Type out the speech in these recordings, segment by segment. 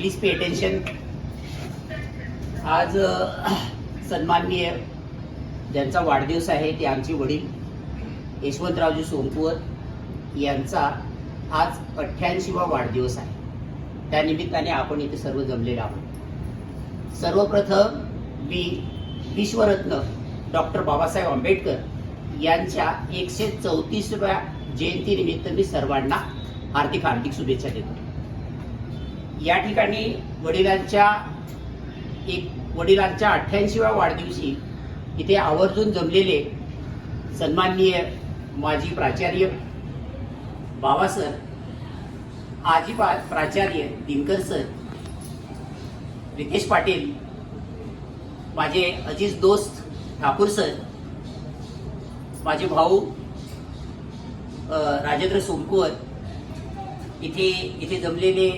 Please pay attention आज सन्माननीय ज्यांचा वाढदिवस आहे ते आमचे वडील यशवंतरावजी सोमकुवर यांचा आज अठ्ठ्याऐंशीवा वाढदिवस आहे. त्यानिमित्ताने आपण इथे सर्व जमलेलो आहोत. सर्वप्रथम मी विश्वरत्न डॉक्टर बाबासाहेब आंबेडकर यांच्या एकशे चौतीसव्या जयंतीनिमित्त मी सर्वांना हार्दिक हार्दिक शुभेच्छा देतो. या ठिकाणी वडिलांच्या एक वडिलांच्या अठ्ठ्याऐंशीव्या वाढदिवशी इथे आवर्जून जमलेले सन्माननीय माजी प्राचार्य बाबा सर आजी पा प्राचार्य दिनकर सर रितेश पाटील माझे अजीज दोस्त ठाकूर सर माझे भाऊ राजेंद्र सोमकुवर इथे इथे जमलेले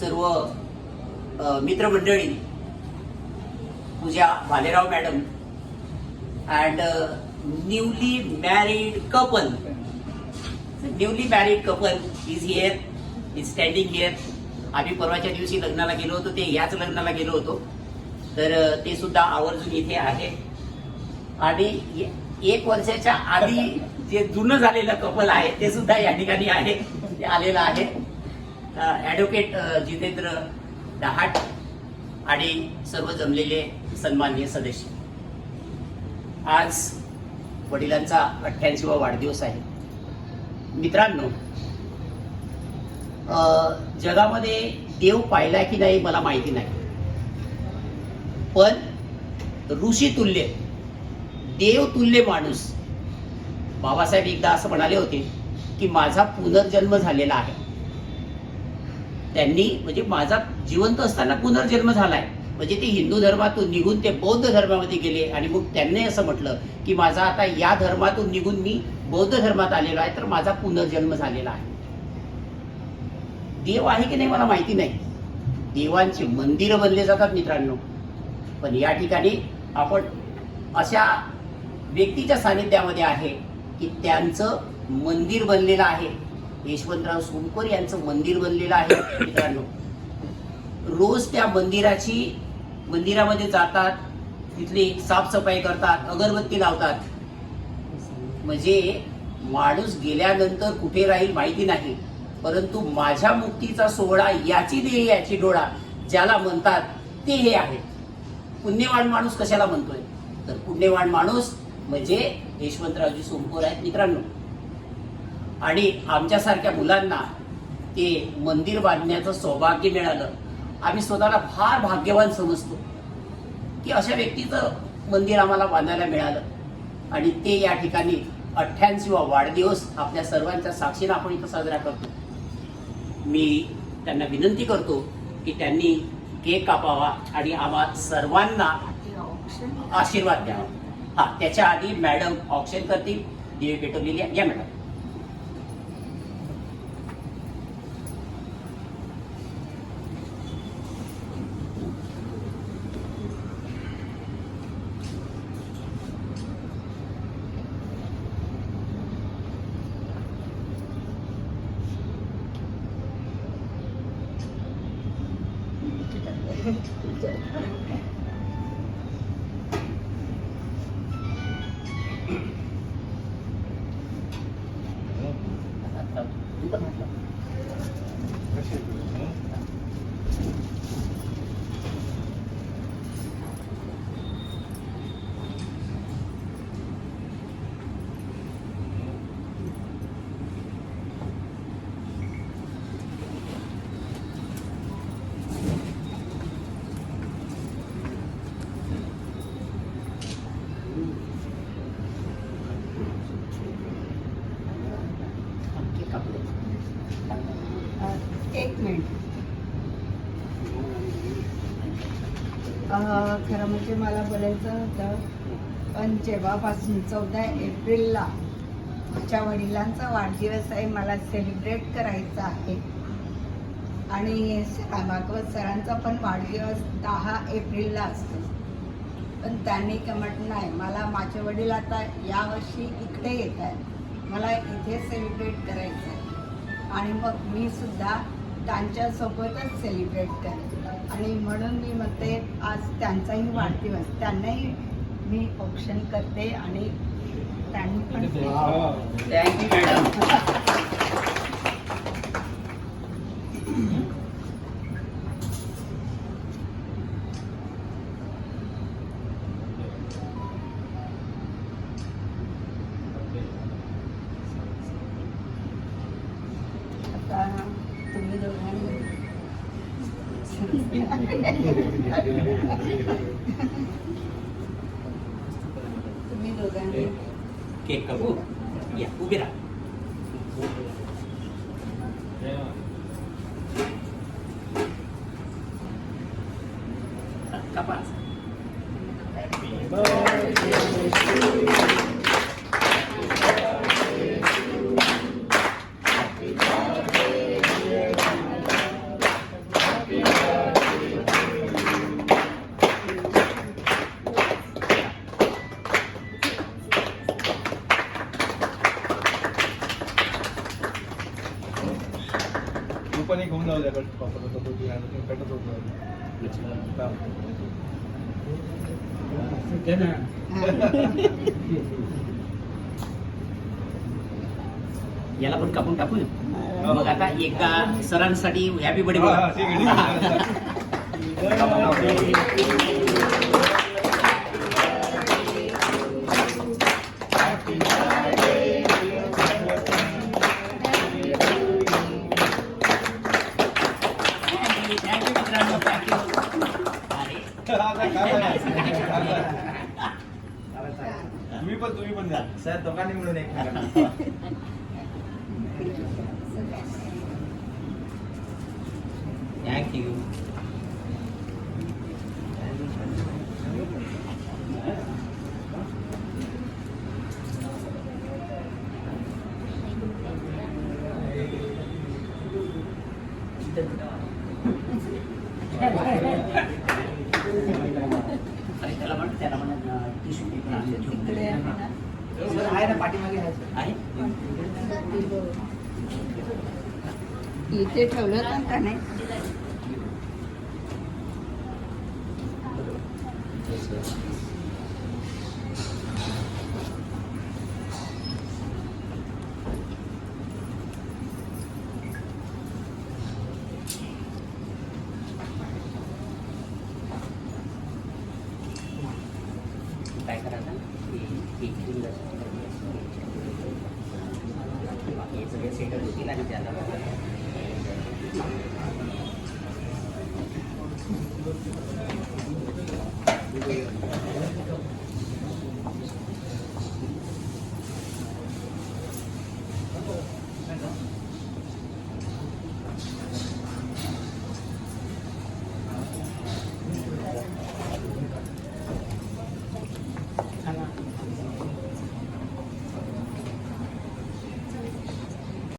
सर्व मित्रमंडळी Puja Bhalerao madam and newly married couple newly married couple is here is standing here आम्ही परवाच्या दिवशी लग्नाला गेलो होतो ते याच लग्नाला गेलो होतो. तर ते सुद्धा आवर्जून इथे आहे. आणि एक वर्षाच्या आधी जे जुनं झालेलं कपल आहे ते सुद्धा या ठिकाणी आहे ते आलेलं आहे. ॲडव्होकेट जितेंद्र डहाट आणि सर्व जमलेले सन्माननीय सदस्य. आज वडिलांचा अठ्ठ्याऐंशीवा वाढदिवस आहे. मित्रांनो जगामध्ये देव पाहिला की नाही मला माहिती नाही. पण ऋषी तुल्य देव तुल्य माणूस बाबासाहेब एकदा असं म्हणाले होते की माझा पुनर्जन्म झालेला आहे. त्यांनी म्हणजे माझा जिवंत असताना पुनर्जन्म झालाय. म्हणजे ते हिंदू धर्मातून निघून ते बौद्ध धर्मामध्ये गेले आणि मग त्यांनी असं म्हटलं की माझा आता या धर्मातून निघून मी बौद्ध धर्मात आलेलो आहे तर माझा पुनर्जन्म झालेला आहे. देव आहे की नाही मला माहिती नाही. देवांचे मंदिरं बनले जातात मित्रांनो. पण या ठिकाणी आपण अशा व्यक्तीच्या सानिध्यामध्ये आहे की त्यांचं मंदिर बनलेलं आहे. यशवंतराव सोनकर यांचं मंदिर बनलेलं आहे मित्रांनो. रोज त्या मंदिराची मंदिरामध्ये जातात तिथली साफसफाई करतात अगरबत्ती लावतात. म्हणजे माणूस गेल्यानंतर कुठे राहील माहिती नाही. परंतु माझ्या मुक्तीचा सोहळा याची देह याची डोळा ज्याला म्हणतात ते हे आहे. पुण्यवान माणूस कशाला म्हणतोय? तर पुण्यवान माणूस म्हणजे यशवंतरावजी सोमकोर आहेत मित्रांनो. आणि आमच्यासारख्या मुलांना ते मंदिर बांधण्याचं सौभाग्य मिळालं. आम्ही स्वतःला फार भाग्यवान समजतो की अशा व्यक्तीचं मंदिर आम्हाला बांधायला मिळालं. आणि ते या ठिकाणी अठ्ठ्याऐंशीवा वाढदिवस आपल्या सर्वांच्या साक्षीनं आपण इथं साजरा करतो. मी त्यांना विनंती करतो की त्यांनी केक कापावा आणि आम्हा सर्वांना आशीर्वाद द्यावा. हा त्याच्या आधी मॅडम ऑप्शन करतील. दिवे पेटवलेली या मॅडम. केक एक मिनिट. खरं म्हणजे मला बोलायचं होतं पण जेव्हापासून चौदा एप्रिलला माझ्या वडिलांचा वाढदिवस आहे मला सेलिब्रेट करायचा आहे. आणि भागवत सरांचा पण वाढदिवस दहा एप्रिलला असतो. पण त्यांनी कमट म्हटलं नाही मला माझे वडील आता यावर्षी इकडे येत आहेत मला इथे सेलिब्रेट करायचं आहे आणि मग मी सुद्धा त्यांच्यासोबतच सेलिब्रेट करेन. आणि म्हणून मी म्हणते आज त्यांचाही वाढदिवस त्यांनाही मी औक्षण करते आणि त्यांनी पण थँक्यू मॅडम आता तुम्ही दोघांनी तुम्ही दोघांनी केक कापू या उभे राहा कापा तू पण एक होऊन जाऊ द्या कट पापड तो तू आणि तू कटच होऊन जाऊ द्या. याला पण कापून टाकू मग आता एका सरांसाठी हॅपी बर्थडे हा, तुम्ही पण तुम्ही पण द्या सर दोघांनी मिळून एक थँक्यू आहे ना पाठीमागे आहे सर. आहे? इथे ठेवलं होतं का नाही? काय sebagai single rutin di jalan.